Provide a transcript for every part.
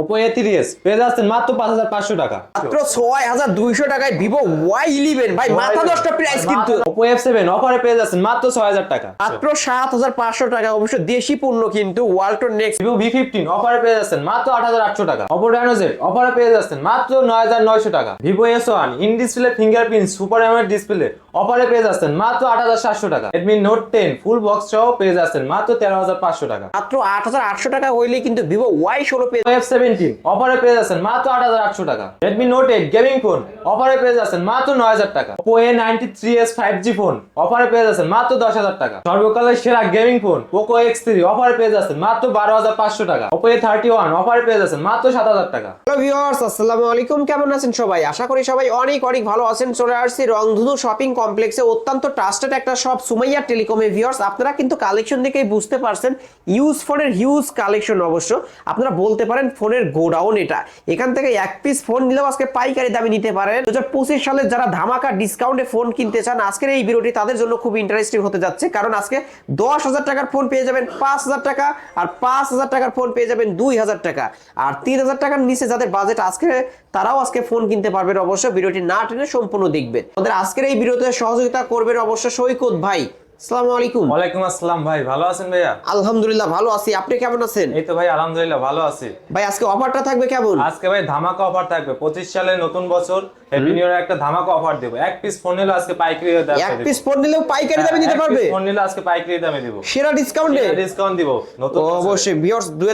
Oppo A তিরিশ পেয়ে যাচ্ছেন মাত্র পাঁচ হাজার পাঁচশো টাকা। মাত্র ছয় হাজার দুইশো টাকায় ভিভো ওয়াই ইলেভেন ভাই মাথা দশটা প্রাইস কিন্তু। ওপো এফ সেভেন অফারে পেয়ে যাচ্ছেন মাত্র ছয় হাজার টাকা। মাত্র সাত হাজার পাঁচশো টাকা অবশ্য দেশি পণ্য কিন্তু Walton next Vivo V fifteen অফারে পেয়ে যাচ্ছেন মাত্র আট হাজার আটশো টাকা। অপো ডাইনোজেট অফারে পেয়ে যাচ্ছেন মাত্র নয় হাজার নয়শো টাকা। Vivo S one in display fingerprint super AMOLED display অফারে পেয়ে যাচ্ছেন মাত্র আট হাজার সাতশো টাকা। Redmi Note ten full box সহ পেয়ে যাচ্ছেন মাত্র তেরো হাজার পাঁচশো টাকা। মাত্র আট হাজার আটশো টাকা হইলে কিন্তু ভিভো ওয়াই ষোলো পেয়ে এফ সেভেন্টিন অফারে পেয়ে যাচ্ছেন মাত্র আট হাজার আটশো টাকা। Redmi Note eight gaming phone অফারে পেয়ে যাচ্ছেন মাত্র নয় হাজার টাকা। Oppo A ninety three S five G phone অফারে পেয়ে যাচ্ছেন মাত্র দশ হাজার টাকা। সর্বকালের সেরা gaming phone Poco X three অফারে পেয়ে যাচ্ছেন মাত্র বারো হাজার পাঁচশো টাকা। ওপো এ থার্টি ওয়ান অফারে পেয়ে যাচ্ছেন মাত্র সাত হাজার টাকা। হ্যালো ভিউয়ার্স আসসালামু আলাইকুম। কেমন আছেন সবাই? আশা করি সবাই অনেক অনেক ভালো আছেন। চলে আসছি রংধনু শপিং কমপ্লেক্সে অত্যন্ত ট্রাস্টেড একটা শপ সুমাইয়া টেলিকমের ভিউয়ার্স আপনারা কিন্তু কালেকশন দেখেই বুঝতে পারছেন ইউজ ফোনের হিউজ কালেকশন অবশ্য। আপনারা বলতে পারেন ফোনের গোডাউন এটা। এখান থেকে এক পিস ফোন নিলেও আজকে পাইকারি দামে নিতে পারেন। দু হাজার পঁচিশ সালে যারা ধামাকা ডিসকাউন্টে ফোন কিনতে চান, আজকের এই ভিডিওটি তাদের জন্য খুব ইন্টারেস্টিং হতে যাচ্ছে। কারণ আজকে দশ হাজার টাকার ফোন পেয়ে যাবেন পাঁচ হাজার টাকা আর পাঁচ হাজার টাকার ফোন পেয়ে যাবেন দুই হাজার টাকা। আর তিন হাজার টাকার নিচে যাদের বাজেট আজকে, তারাও আজকে ফোন কিনতে পারবেন। অবশ্য ভিডিওটি না টেনে সম্পূর্ণ দেখবেন। আমাদের আজকের এই ভিডিওতে সহযোগিতা করবেন অবশ্য সৈকত ভাই। আসসালামু আলাইকুম। ওয়ালাইকুম আসসালাম ভাই ভালো আছেন ভাইয়া? আলহামদুলিল্লাহ ভালো আছি। আপনি কেমন আছেন? এই তো ভাই আলহামদুলিল্লাহ ভালো আছি। ভাই আজকে অফারটা থাকবে কেমন? আজকে ভাই ধামাকা অফার থাকবে। পঁচিশ সালে নতুন বছর হ্যাপি নিউ ইয়ার একটা ধামাকা অফার দেবো। এক পিস ফোন নিলে আজকে পাইকারি দামে এক পিস ফোন নিলেও পাইকারি দামে হ্যাঁ, দিতে পারবে? ফোন নিলে আজকে পাইকারি দামে দিব। সেরা ডিসকাউন্টে ডিসকাউন্ট দিব। নতুন। অবশ্যই। বিয়ার্স দুই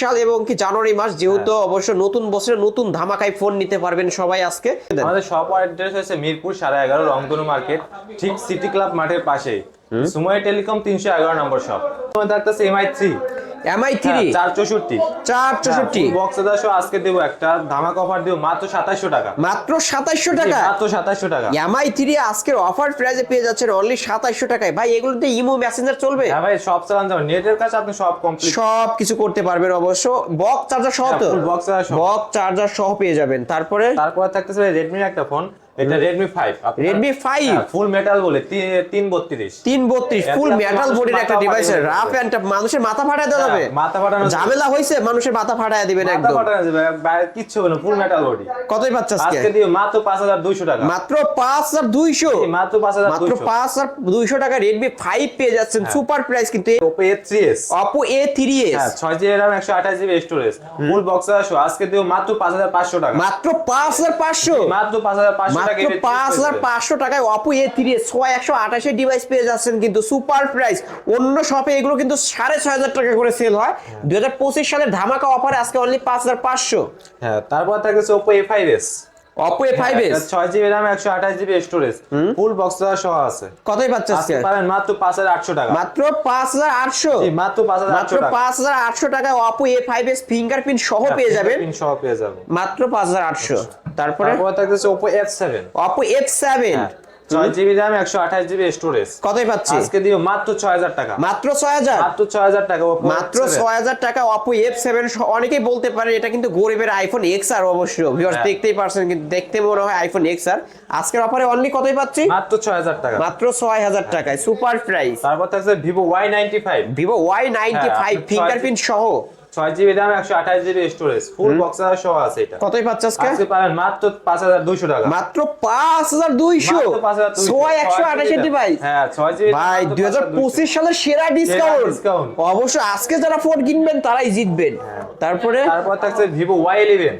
সাল এবং কি জানুয়ারি মাস যেহেতু হ্যাঁ। অবশ্য নতুন বছরে নতুন ধামাকায় ফোন নিতে পারবেন সবাই আজকে। আমাদের শপ অ্যাড্রেস হচ্ছে মিরপুর সাড়ে এগারো রংধনু মার্কেট ঠিক সিটি ক্লাব মাঠের পাশেই। সুময় টেলিকম তিনশো এগারো নম্বর শপ তোমার থাকতেছে এমআই থ্রি এমআই থ্রি চার চৌষট্টি। চার চৌষট্টি। বক্স দাসও আজকে দেবো একটা ধামাকা অফার দিব মাত্র সাতাশশো টাকা। মাত্র সাতাইশশো টাকা? মাত্র সাতাশশো টাকা। এমআই থ্রি আজকের অফার পেয়ে যাচ্ছেন অনলি সাতাইশশো টাকায়। ভাই এগুলোতে ইমো মেসেঞ্জার চলবে? হ্যাঁ ভাই সব চালান নেটের কাছে আপনি সব কমপ্লিট সব কিছু করতে পারবেন অবশ্য। বক্স চার্জার সহ তো? ফুল বক্স বক্স চার্জার সহ পেয়ে যাবেন। তারপরে? তারপরে থাকতেছে রেডমির একটা ফোন এটা Redmi 5 Redmi 5 ফুল মেটাল বলে 332 332 ফুল মেটাল বডির একটা ডিভাইস রাফ এন্ড মানুষের মাথা ফাটায় দেওয়া হ্যাঁ, যাবে মাথা ফাটানো ঝামেলা হইছে মানুষের মাথা ফাটায় দিবেন একদম। মাথা ফাটানো যাবে কিচ্ছু হবে ফুল মেটাল বডি কতই পাচ্ছ আজকে? আজকে দিও মাত্র 5200 টাকা। মাত্র 5200 মাত্র 5200 মাত্র 5200 টাকা Redmi 5 পেয়ে যাচ্ছেন হ্যাঁ। সুপার প্রাইস কিন্তু Oppo A3s Oppo A3s 6 হ্যাঁ, GB RAM 128 storage full box আসো আজকে দিও মাত্র 5500 টাকা। মাত্র 5500 মাত্র 5500 পাঁচ হাজার পাঁচশো টাকায় অপো এ এস ছয় একশো আঠাশের ডিভাইস পেয়ে যাচ্ছেন কিন্তু সুপার প্রাইস অন্য শপে এগুলো কিন্তু সাড়ে ছয় হাজার টাকা করে সেল হয়। দুই হাজার পঁচিশ সালের ধামাকা অফারে আজকে অনলি পাঁচ হাজার পাঁচশো। হ্যাঁ তারপর থাকছে Oppo A five S Oppo A five S ছয় জিবি র্যাম একশো আঠাশ জিবি স্টোরেজ ফুল বক্স সহ আছে। কতই পাচ্ছে পাবেন মাত্র পাঁচ হাজার আটশো টাকা। মাত্র পাঁচ হাজার আটশো? মাত্র পাঁচ হাজার মাত্র আটশো পাঁচ হাজার আটশো টাকায় Oppo A five S fingerprint সহ পেয়ে যাবেন। সহ পেয়ে যাবেন মাত্র পাঁচ হাজার আটশো। তারপরে? থাকতেছে Oppo seven Oppo F seven ছয় জিবি র্যাম একশো আঠাশ জিবি স্টোরেজ কতই পাচ্ছি? আজকে দিও মাত্র ছয় হাজার টাকা। মাত্র ছয় হাজার? মাত্র ছয় হাজার টাকা Oppo মাত্র ছয় হাজার টাকা অপো এফ সেভেন অনেকেই বলতে পারে এটা কিন্তু গরিবের আইফোন এক্স আর অবশ্য ভিউয়ার্স হ্যাঁ। দেখতেই পারছেন কিন্তু দেখতে মনে হয় আইফোন এক্স আর। আজকের অফারে অনলি কতই পাচ্ছি? মাত্র ছয় হাজার টাকা। মাত্র ছয় হাজার টাকায় সুপার প্রাইস তারপর থাকছে Vivo Y ninety five Vivo Y ninety হ্যাঁ, ফাইভ ফিঙ্গারপ্রিন্ট সহ। ছয় জিবি দাম একশো আঠাশ জিবি স্টোরেজ ফুল বক্স সহ আছে এটা। কতই আজকে? পাবেন মাত্র পাঁচ হাজার দুইশো টাকা। মাত্র পাঁচ হাজার দুইশো? মাত্র 5,200 ছয় একশো আঠাশের ডিভাইস হ্যাঁ ছয় জিবি ভাই দুই হাজার পঁচিশ সালের সেরা ডিসকাউন্ট। অবশ্য আজকে যারা ফোন কিনবেন তারাই জিতবেন। তারপরে? তারপর থাকছে Vivo Y eleven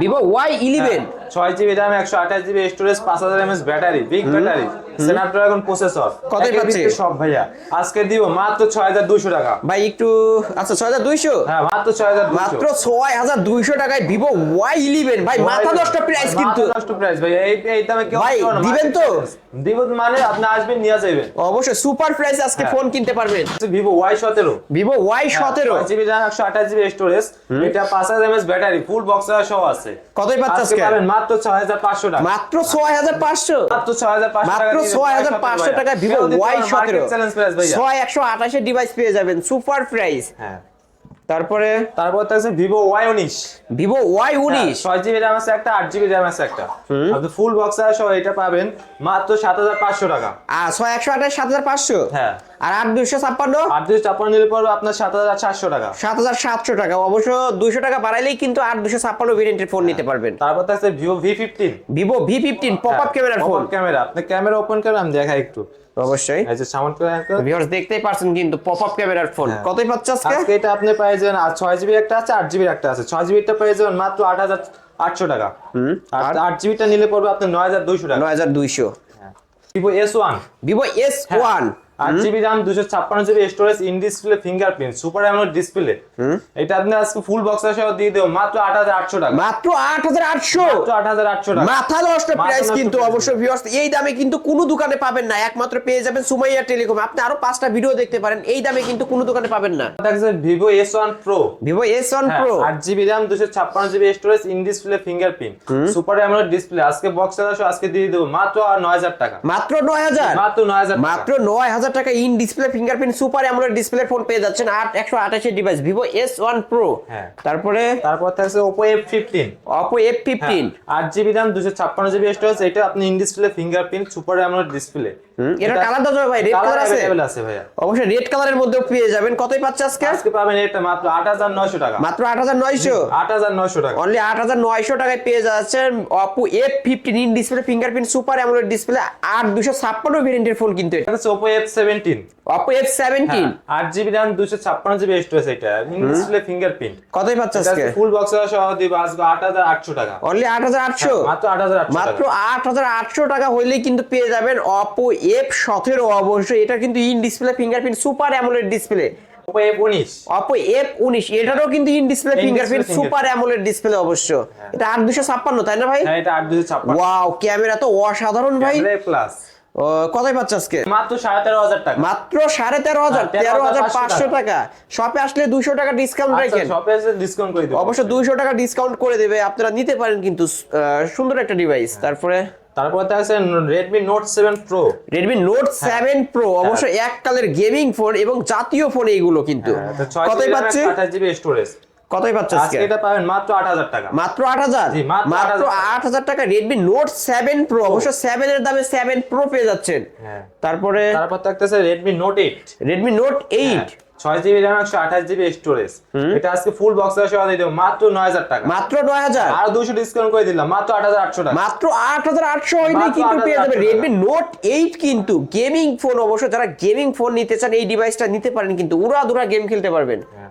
Vivo Y eleven ছয় জিবি র্যাম একশো আঠাশ জিবি স্টোরেজ পাঁচ হাজার M S battery big battery Snapdragon processor পাচ্ছি? সব ভাইয়া। আজকে দিব মাত্র ছয় হাজার দুইশো টাকা। ভাই একটু আচ্ছা ছয় হাজার দুইশো? হ্যাঁ মাত্র ছয় হাজার মাত্র ছয় হাজার দুইশো টাকায় ভিভো ওয়াই ইলেভেন ভাই মাথা দশটা প্রাইস কিন্তু। নষ্ট প্রাইস ভাই এই এই দামে কেউ ভাই, দিবেন তো? দিব মানে আপনি আসবেন নিয়ে যাবেন অবশ্যই সুপার প্রাইস আজকে হ্যাঁ। ফোন কিনতে পারবেন। ভিভো ওয়াই সতেরো। ভিভো ওয়াই সতেরো। জিবি র্যাম একশো আঠাশ জিবি স্টোরেজ এটা পাঁচ হাজার এমএস ব্যাটারি ফুল বক্স সহ আছে। কতই পাচ্ছে আজকে আজকে? পাবেন মাত্র ছয় হাজার পাঁচশো টাকা। মাত্র ছয় হাজার পাঁচশো মাত্র ছয় হাজার পাঁচশো টাকা মাত্র Y17 ভিভো কেউ দিতে ওয়াই পারবে না, সতেরো? market challenge price ভাইয়া। ছয় একশো আঠাশে ডিভাইস পেয়ে যাবেন। সুপার প্রাইস হ্যাঁ। তারপরে তারপর থাকছে ভিভো ওয়াই উনিশ। ভিভো ওয়াই উনিশ? ছয় জিবি র্যাম আছে একটা আট জিবি র্যাম আছে একটা। আপনি ফুল বক্স সহ এটা পাবেন মাত্র সাত হাজার পাঁচশো টাকা। আর ছয় একশো আঠাশ সাত হাজার পাঁচশো? হ্যাঁ। আর আট দুইশো ছাপ্পান্ন? আট দুশো ছাপ্পান্ন নিলে পড়বে আপনার সাত হাজার সাতশো টাকা। সাত হাজার সাতশো টাকা। অবশ্য দুইশো টাকা বাড়াইলেই কিন্তু আট দুশো ছাপ্পান্ন ভেরিয়েন্টের ফোন নিতে পারবেন। তারপর থাকছে Vivo V fifteen Vivo V fifteen pop up ক্যামেরার ফোন ক্যামেরা আপনি ক্যামেরা ওপেন করে আমি দেখাই একটু। অবশ্যই। এই যে সামান ভিউয়ার্স দেখতেই পারছেন কিন্তু পপ আপ ক্যামেরার ফোন। কতই পাচ্ছে আজকে? আজকে এটা আপনি পেয়ে যাবেন আর ছয় জিবি একটা আছে আট জিবি একটা আছে। ছয় জিবিটা পেয়ে যাবেন মাত্র আট হাজার আটশো টাকা। হুম আর? আট জিবিটা নিলে পড়বে আপনার নয় হাজার দুইশো টাকা। নয় হাজার দুইশো। Vivo S one Vivo S one আট জিবি র্যাম দুশো ছাপ্পান্ন GB storage in display fingerprint super AMOLED display এটা আপনি আজকে ফুল বক্স সহ দিয়ে দেবো মাত্র আট হাজার আটশো টাকা। মাত্র আট হাজার আটশো? আট হাজার আটশো টাকা। মাথা নষ্ট প্রাইস কিন্তু অবশ্যই ভিউয়ার্স এই দামে কিন্তু কোনো দোকানে পাবেন না। একমাত্র পেয়ে যাবেন সুমাইয়া টেলিকম। আপনি আরও পাঁচটা ভিডিও দেখতে পারেন এই দামে কিন্তু কোনো দোকানে পাবেন না। থাকছে Vivo S one pro Vivo S one pro আট জিবি র্যাম দুশো ছাপ্পান্ন GB storage in display fingerprint super AMOLED display আজকে বক্স সহ আজকে দিয়ে দেবো মাত্র নয় হাজার টাকা। মাত্র নয় হাজার? মাত্র নয় হাজার মাত্র নয় হাজার টাকা in display fingerprint super AMOLED display phone পেয়ে যাচ্ছেন আট একশো আঠাশের device Vivo S one pro. তারপরে? তারপর থাকছে Oppo F fifteen Oppo F fifteen আট জিবি র্যাম দুশো ছাপ্পান্ন জিবি স্টোরেজ এটা আপনি in display fingerprint super AMOLED display এটা কালার দাও ভাই রেড কালার আছে? অবশ্যই রেড কালারের মধ্যেও পেয়ে যাবেন। কতই পাচ্ছে আজকে? আজকে পাবেন এটা মাত্র আট হাজার নয়শো টাকা। মাত্র আট হাজার নয়শো? আট হাজার নয়শো টাকা। অনলি আট হাজার নয়শো টাকায় পেয়ে যাচ্ছেন Oppo F fifteen in display fingerprint super AMOLED display আট দুশো ছাপ্পান্ন ভেরিয়েন্টের ফোন কিন্তু এটা। Oppo F seventeen Oppo F seventeen আট জিবি র্যাম দুশো ছাপ্পান্ন জিবি স্টোরেজ এটা। ইন ডিসপ্লে ফিঙ্গারপ্রিন্ট কতই পাচ্ছে আজকে? ফুল বক্স সহ দিব আজকে আট হাজার আটশো টাকা। অনলি আট হাজার আটশো? মাত্র আট হাজার আটশো মাত্র আট হাজার আটশো টাকা হইলেই কিন্তু পেয়ে যাবেন অপো এফ সতেরো অবশ্যই। এটা কিন্তু in display fingerprint super AMOLED display F উনিশ। অপো এফ উনিশ এটারও কিন্তু in display fingerprint super AMOLED display অবশ্য। এটা আট দুশো ছাপ্পান্ন তাই না ভাই? হ্যাঁ এটা আট দুশো ছাপ্পান্ন। ওয়াও ক্যামেরা তো অসাধারণ ভাই। প্লাস কতই পাচ্ছে আজকে? মাত্র সাড়ে তেরো হাজার টাকা। মাত্র সাড়ে তেরো হাজার হ্যাঁ, তেরো হাজার পাঁচশো টাকা। শপে আসলে দুইশো টাকা ডিসকাউন্ট রাখেন। শপে ডিসকাউন্ট করে দেবো। অবশ্য দুইশো টাকা ডিসকাউন্ট করে দেবে। আপনারা নিতে পারেন কিন্তু সুন্দর একটা ডিভাইস তারপরে? তারপর আছে Redmi Note seven pro Redmi Note seven pro অবশ্য এক কালের গেমিং ফোন এবং জাতীয় ফোন এইগুলো কিন্তু। ছয় কতই পাচ্ছে? আঠাশ জিবি স্টোরেজ কতই পাচ্ছে আজকে এটা পাবেন মাত্র আট হাজার টাকা। মাত্র আট হাজার? জি, মাত্র মাত্র 8,000 টাকা। রেডমি নোট সেভেন প্রো অবশ্য সেভেন এর দামে সেভেন প্রো পেয়ে যাচ্ছেন। হ্যাঁ। তারপরে তারপর থাকতেছে এইট রেডমি নোট এইট ছয় জিবি র্যাম একশো আঠাশ জিবি স্টোরেজ এটা আজকে ফুল বক্স সহ দিয়ে দেবো মাত্র নয় হাজার টাকা। মাত্র নয় হাজার? আর দুশো ডিসকাউন্ট করে দিলাম মাত্র আট হাজার আটশো টাকা। মাত্র আট হাজার আটশো হইলেই কিন্তু পেয়ে যাবে। 8,800 রেডমি নোট এইট কিন্তু গেমিং ফোন অবশ্য যারা গেমিং ফোন নিতে চান এই ডিভাইসটা নিতে পারেন কিন্তু উড়া দুরা গেম খেলতে পারবেন। হ্যাঁ।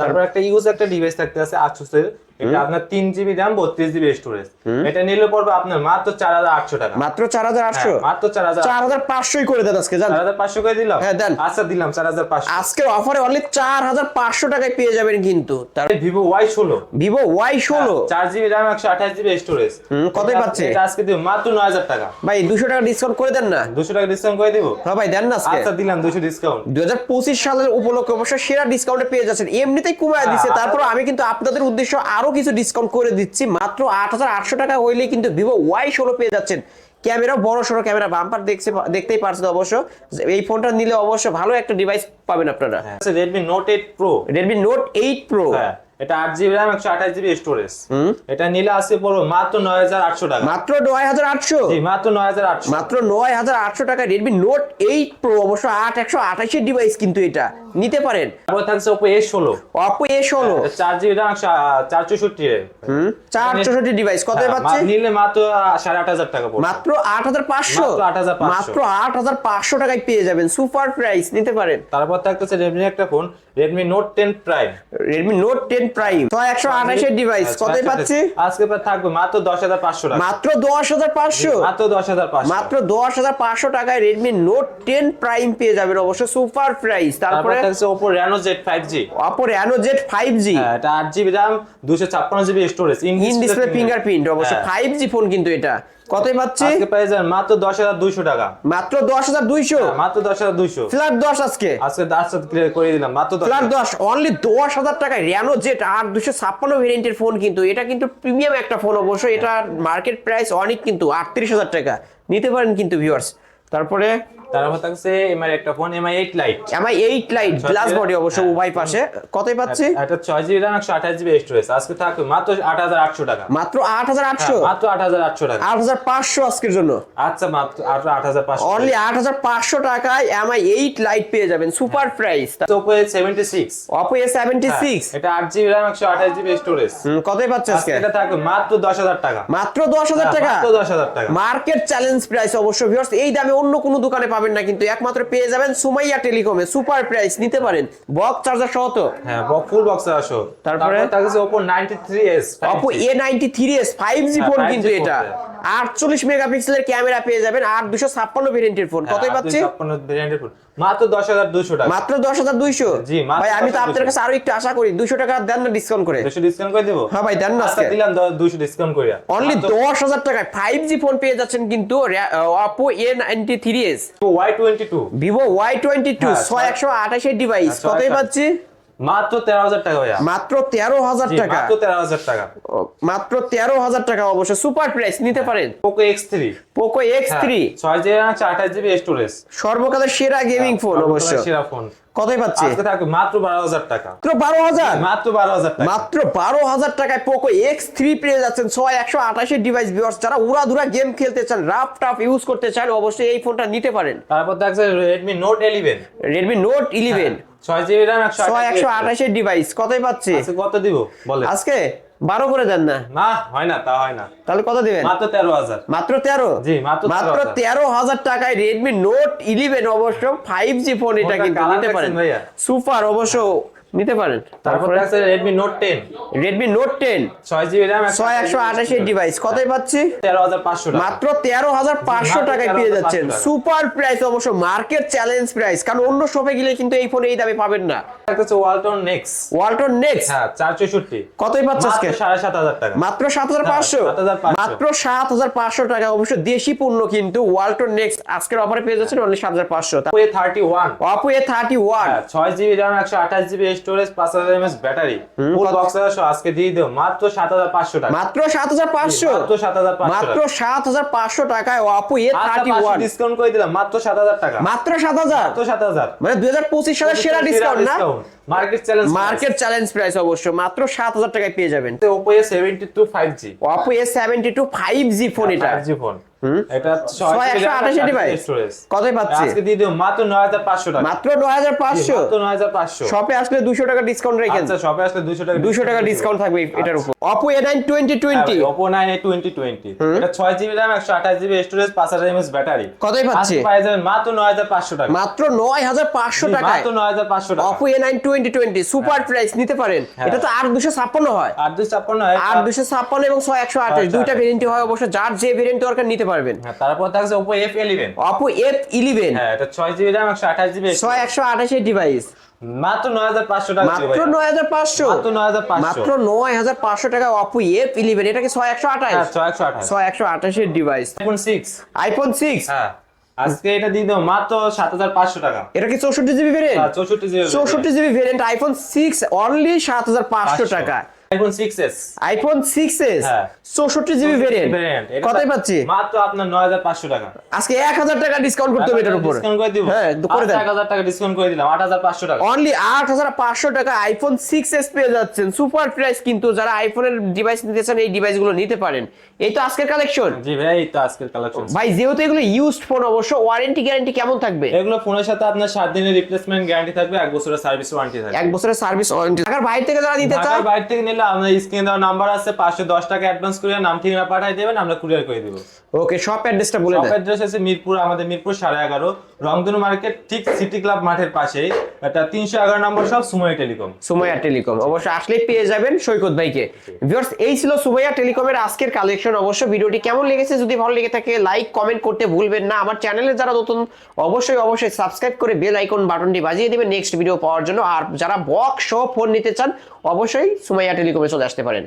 তারপর একটা ইউজ একটা ডিভাইস থাকতে আছে আসুসের এটা আপনার তিন জিবি র্যাম বত্রিশ জিবি স্টোরেজ এটা নিলে পড়বে আপনার মাত্র চার হাজার আটশো টাকা। মাত্র চার হাজার আটশো? হ্যাঁ, মাত্র চার হাজার চার হাজার পাঁচশোই করে দেন আজকে চার হাজার পাঁচশো করে দিলাম? হ্যাঁ, দেন। আচ্ছা দিলাম চার হাজার পাঁচশো। আজকের অফারে অনলি চার হাজার পাঁচশো টাকায় পেয়ে যাবেন কিন্তু। তার ভিভো ওয়াই ষোলো। ভিভো ওয়াই ষোলো। চার জিবি র্যাম একশো আঠাশ জিবি স্টোরেজ কতই পাচ্ছে? আজকে দিব মাত্র নয় হাজার টাকা। ভাই দুশো টাকা ডিসকাউন্ট করে দেন না? দুশো টাকা ডিসকাউন্ট করে দিব? হ্যাঁ ভাই দেন না আজকে। আচ্ছা দিলাম দুশো ডিসকাউন্ট দুই হাজার পঁচিশ সালের উপলক্ষে অবশ্য সেরা ডিসকাউন্টে পেয়ে যাচ্ছেন। এমনিতেই কমায় দিচ্ছে হ্যাঁ, তারপর আমি কিন্তু আপনাদের উদ্দেশ্য আরও কিছু ডিসকাউন্ট করে দিচ্ছি। মাত্র আট হাজার আটশো টাকা হইলে কিন্তু ভিভো ওয়াই ষোলো পেয়ে যাচ্ছেন। ক্যামেরা বড় সড়ো ক্যামেরা বাম্পার দেখছে দেখতেই পারছেন অবশ্য। এই ফোনটা নিলে অবশ্য ভালো একটা ডিভাইস পাবেন আপনারা। Redmi Note eight pro Redmi Note eight pro হ্যাঁ। এটা আট জিবি র্যাম একশো আঠাশ জিবি স্টোরেজ এটা নিলে আসে পড়ো মাত্র নয় হাজার আটশো টাকা। মাত্র নয় হাজার আটশো? মাত্র নয় হাজার আটশো। মাত্র নয় হাজার আটশো টাকা রেডমি নোট এইট প্রো অবশ্য আট একশো আঠাশের ডিভাইস কিন্তু এটা। নিতে পারেন। তারপর থাকছে ওপো এ ষোলো। অপো এ ষোলো। চার জিবি র্যাম চার চৌষট্টি চার চৌষট্টি ডিভাইস কত হ্যাঁ, পাচ্ছে? নিলে মাত্র সাড়ে আট হাজার টাকা মাত্র আট হাজার পাঁচশো? মাত্র 8,500 মাত্র আট হাজার পাঁচশো টাকায় পেয়ে যাবেন। সুপার প্রাইস নিতে পারেন। তারপর থাকতেছে রেডমি একটা phone Redmi Note ten prime Redmi Note ten prime ছয় একশো আঠাশের ডিভাইস কতই পাচ্ছে? আজকে থাকবে মাত্র দশ হাজার পাঁচশো মাত্র দশ হাজার পাঁচশো? মাত্র দশ হাজার মাত্র দশ হাজার পাঁচশো টাকায় রেডমি নোট টেন প্রাইম পেয়ে যাবেন অবশ্য সুপার প্রাইস। তারপরে Oppo Reno Z five G Oppo Reno Z five G এটা আট জিবি র্যাম দুশো ছাপ্পান্ন GB storage in display fingerprint অবশ্য। ফাইভ জি ফোন কিন্তু এটা। কতই পাচ্ছি? আজকে পেয়ে মাত্র দশ হাজার দুইশো টাকা। মাত্র দশ হাজার দুইশো? হ্যাঁ, মাত্র দশ হাজার দুইশো। ফ্ল্যাট দশ আজকে? আজকে দাস ক্লিয়ার করে দিলাম মাত্র দশ ফ্ল্যাট দশ অনলি দশ হাজার টাকায় র্যানো জেট আর দুশো ছাপ্পান্ন ভেরিয়েন্টের ফোন কিন্তু এটা কিন্তু প্রিমিয়াম একটা ফোন অবশ্য এটা মার্কেট প্রাইস অনেক কিন্তু আটত্রিশ হাজার টাকা। নিতে পারেন কিন্তু ভিউয়ার্স তারপরে তারপর থাকছে এমআই একটা phone Mi eight lite Mi eight lite glass body অবশ্য হ্যাঁ। উভয় পাশে। কতই পাচ্ছি? এটা ছয় জিবি র্যাম একশো আঠাশ জিবি স্টোরেজ আজকে থাকবে মাত্র আট হাজার আটশো টাকা। মাত্র আট হাজার আটশো? হ্যাঁ, মাত্র আট হাজার আটশো টাকা। আট হাজার পাঁচশো আজকের জন্য। আচ্ছা মাত্র আট আট হাজার পাঁচশো অনলি আট হাজার পাঁচশো টাকায় এমআই এইট লাইট পেয়ে যাবেন। Super price Oppo A seventy six Oppo A seventy six এটা আট জিবি একশো আঠাশ জিবি স্টোরেজ কতই পাচ্ছে আজকে? এটা থাকবে মাত্র দশ হাজার টাকা। মাত্র দশ হাজার টাকা? হ্যাঁ, মাত্র দশ হাজার টাকা। মার্কেট চ্যালেঞ্জ প্রাইস অবশ্য ভিউয়ার্স এই দামে অন্য কোনো দোকানে পাবেন না কিন্তু একমাত্র পেয়ে যাবেন সুমাইয়া টেলিকমে। সুপার প্রাইস নিতে পারেন। বক্স চার্জার সহ তো? হ্যাঁ ফুল বক্স আসো। তারপরে? তার Oppo Oppo three S Oppo A ninety three S five G হ্যাঁ, ফোন কিন্তু এটা। হ্যাঁ। আটচল্লিশ মেগাপিক্সেলের ক্যামেরা পেয়ে যাবেন আর দুশো ছাপ্পান্ন ভেরিয়েন্টের ফোন কতই পাচ্ছে? 256 ভেরিয়েন্টের ফোন মাত্র দশ হাজার দুশো টাকা। মাত্র দশ হাজার দুইশো? জি, ভাই আমি তো আপনার কাছে আরও একটু আশা করি। দুশো টাকা দেন না ডিসকাউন্ট করে। দুশো ডিসকাউন্ট করে দেবো? হ্যাঁ ভাই, দেন না আচ্ছা, আজকে। দিলাম দুশো ডিসকাউন্ট করে অনলি দশ হাজার টাকায় ফাইভ জি ফোন পেয়ে যাচ্ছেন কিন্তু Oppo A ninety three S Y twenty two Vivo Y twenty two ছয় একশো আঠাশের ডিভাইস হ্যাঁ, কতই পাচ্ছি? মাত্র তেরো হাজার টাকা ভাইয়া। মাত্র তেরো হাজার টাকা। মাত্র তেরো হাজার টাকা। মাত্র তেরো হাজার টাকা অবশ্য সুপার প্রাইস নিতে পারেন। Poco X three Poco X three ছয় জিবি আঠাশ জিবি স্টোরেজ সর্বকালের সেরা গেমিং ফোন অবশ্য। সেরা ফোন কতই পাচ্ছি? মাত্র বারো হাজার টাকা। মাত্র বারো হাজার? মাত্র বারো হাজার মাত্র বারো হাজার টাকায় পোকো এক্স থ্রি পেয়ে যাচ্ছেন ছয় একশো আঠাশের ডিভাইস ভিউয়ার্স যারা উড়াধুরা গেম খেলতে চান রাফ টাফ ইউজ করতে চান অবশ্যই এই ফোনটা নিতে পারেন। তারপর থাকছে Redmi Note eleven Redmi Note eleven ছয় জিবি র্যাম একশো আঠাশের ডিভাইস কতই পাচ্ছি? কত দিব? বলে আজকে বারো করে দেন না? না হয় না তা হয় না। তাহলে কত দিবেন? মাত্র তেরো হাজার। মাত্র তেরো? জি, মাত্র মাত্র তেরো হাজার টাকায় রেডমি নোট ইলেভেন অবশ্য ফাইভ জি ফোন এটা কিন্তু নিতে পারেন? সুপার অবশ্য নিতে পারেন। তারপরে আছে Redmi Note 10 Redmi Note 10 6GB RAM 6128 এর ডিভাইস কতই পাচ্ছি? 13500 টাকা। মাত্র 13500 টাকায় পেয়ে যাচ্ছেন। সুপার প্রাইস অবশ্য মার্কেট চ্যালেঞ্জ প্রাইস কারণ অন্য শপে গেলে কিন্তু এই ফোন এই দামে পাবেন না। আছে Walton Nex Walton Nex হ্যাঁ 464 কতই পাচ্ছ আজকে? 7500 টাকা। মাত্র 7500 হ্যাঁ, মাত্র 7500 টাকা। অবশ্য দেশি পণ্য কিন্তু Walton Nex আজকে অফারে পেয়ে যাচ্ছেন only 7500 Oppo A31 Oppo A31 6GB হ্যাঁ, RAM 128GB স্টোরেজ পাঁচ হাজার MS battery. Full box box আজকে দিয়ে দিও। মাত্র সাত হাজার পাঁচশো টাকা। মাত্র সাত হাজার পাঁচশো? মাত্র সাত হাজার পাঁচশো মাত্র সাত হাজার পাঁচশো টাকায় আপু এ থার্টি ওয়ান ডিসকাউন্ট করে দিলাম মাত্র সাত হাজার টাকা। মাত্র সাত হাজার? মাত্র সাত হাজার। মানে দুই হাজার পঁচিশ সালের সেরা ডিসকাউন্ট না? Market challenge market challenge price অবশ্য মাত্র সাত হাজার টাকায় পেয়ে যাবেন। Oppo A seventy two five G phone এটা। ফাইভ জি ফোন এটা ছয় একশো স্টোরেজ কতই পাচ্ছি? আজকে দিয়ে দেবো মাত্র নয় হাজার পাঁচশো টাকা। মাত্র নয় হাজার পাঁচশো? মাত্র নয় হাজার পাঁচশো। শপে আসলে দুশো টাকা ডিসকাউন্ট রেখেন আচ্ছা শপে আসলে দুশো টাকা দুশো টাকা ডিসকাউন্ট থাকবে এটার উপর। Nine twenty twenty Oppo nine twenty twenty এটা ছয় জিবি র্যাম একশো আঠাশ জিবি স্টোরেজ পাঁচ হাজার এমএস ব্যাটারি কতই পাচ্ছি? পাই যাবেন মাত্র নয় হাজার পাঁচশো টাকা। মাত্র নয় হাজার পাঁচশো জি, মাত্র নয় হাজার পাঁচশো টাকা। Oppo A nine twenty twenty super price নিতে পারেন। হ্যাঁ। এটা তো আর দুশো ছাপ্পান্ন হয়। আট দুশো ছাপ্পান্ন হয় আর দুশো ছাপ্পান্ন এবং ছয় একশো আঠাশ। দুইটা। ভেরিয়েন্ট হয় অবশ্য যার যে ভেরিয়েন্ট দরকার নিতে পারবেন। হ্যাঁ তারপর থাকছে Oppo F eleven Oppo F eleven হ্যাঁ এটা ছয় জিবি র্যাম একশো আঠাশ জিবি ছয় একশো আঠাশের ডিভাইস মাত্র নয় হাজার পাঁচশো টাকা মাত্র নয় হাজার পাঁচশো। মাত্র নয় হাজার পাঁচশো। টাকা অপো এফ ইলেভেন এটা কি ছয় একশো আঠাশ। ছয় একশো আঠাশ। ছয় একশো আঠাশের device iPhone six iPhone six হ্যাঁ। আজকে এটা দিয়ে দাও মাত্র সাত হাজার পাঁচশো টাকা। এটা কি চৌষট্টি জিবি ভেরিয়েন্ট হ্যাঁ, চৌষট্টি জিবি চৌষট্টি GB variant iPhone six only সাত হাজার পাঁচশো। টাকা। IPhone six S iPhone six S হ্যাঁ। চৌষট্টি জিবি ভেরিয়েন্ট কতই পাচ্ছি? মাত্র আপনার নয় হাজার পাঁচশো টাকা। আজকে এক হাজার টাকা ডিসকাউন্ট করতে হবে এটার উপর। ডিসকাউন্ট করে দিব। হ্যাঁ করে দেন। এক হাজার টাকা ডিসকাউন্ট করে দিলাম আট হাজার পাঁচশো টাকা। অনলি আট হাজার পাঁচশো টাকা আইফোন সিক্স এস পেয়ে যাচ্ছেন। সুপার প্রাইস কিন্তু যারা আইফোনের ডিভাইস নিতে চান এই ডিভাইসগুলো নিতে পারেন। এই তো আজকের কালেকশন জি ভাই এই তো আজকের কালেকশন ভাই যেহেতু এগুলো ইউজড ফোন অবশ্য ওয়ারেন্টি গ্যারান্টি কেমন থাকবে? এগুলো ফোনের সাথে আপনার সাত দিনের রিপ্লেসমেন্ট গ্যারান্টি থাকবে এক বছরের সার্ভিস ওয়ারেন্টি থাকবে। এক বছরের সার্ভিস ওয়ারেন্টি ঢাকার বাইরে থেকে যারা নিতে ঢাকার বাইরে থেকে নিলে আপনার স্ক্রিনে দেওয়া নাম্বার আছে, পাঁচশো দশ টাকা অ্যাডভান্স করে নাম ঠিকানা পাঠিয়ে দেবেন, আমরা কুরিয়ার করে দেবো। ওকে শপ অ্যাড্রেসটা বলে শপ দেন। অ্যাড্রেস আছে মিরপুর আমাদের মিরপুর সাড়ে এগারো। রংধনু মার্কেট ঠিক সিটি ক্লাব মাঠের পাশেই। এটা তিনশো এগারো নম্বর সব সুময় টেলিকম সুমাইয়া টেলিকম অবশ্য আসলেই পেয়ে যাবেন সৈকত ভাইকে। ভিউয়ার্স এই ছিল সুমাইয়া টেলিকমের আজকের কালেকশন অবশ্য ভিডিওটি কেমন লেগেছে যদি ভালো লেগে থাকে লাইক কমেন্ট করতে ভুলবেন না। আমার চ্যানেলে যারা নতুন অবশ্যই অবশ্যই সাবস্ক্রাইব করে বেল আইকন বাটনটি বাজিয়ে দিবেন নেক্সট ভিডিও পাওয়ার জন্য। আর যারা বক্স সহ ফোন নিতে চান অবশ্যই সুমাইয়া টেলিকমে চলে আসতে পারেন।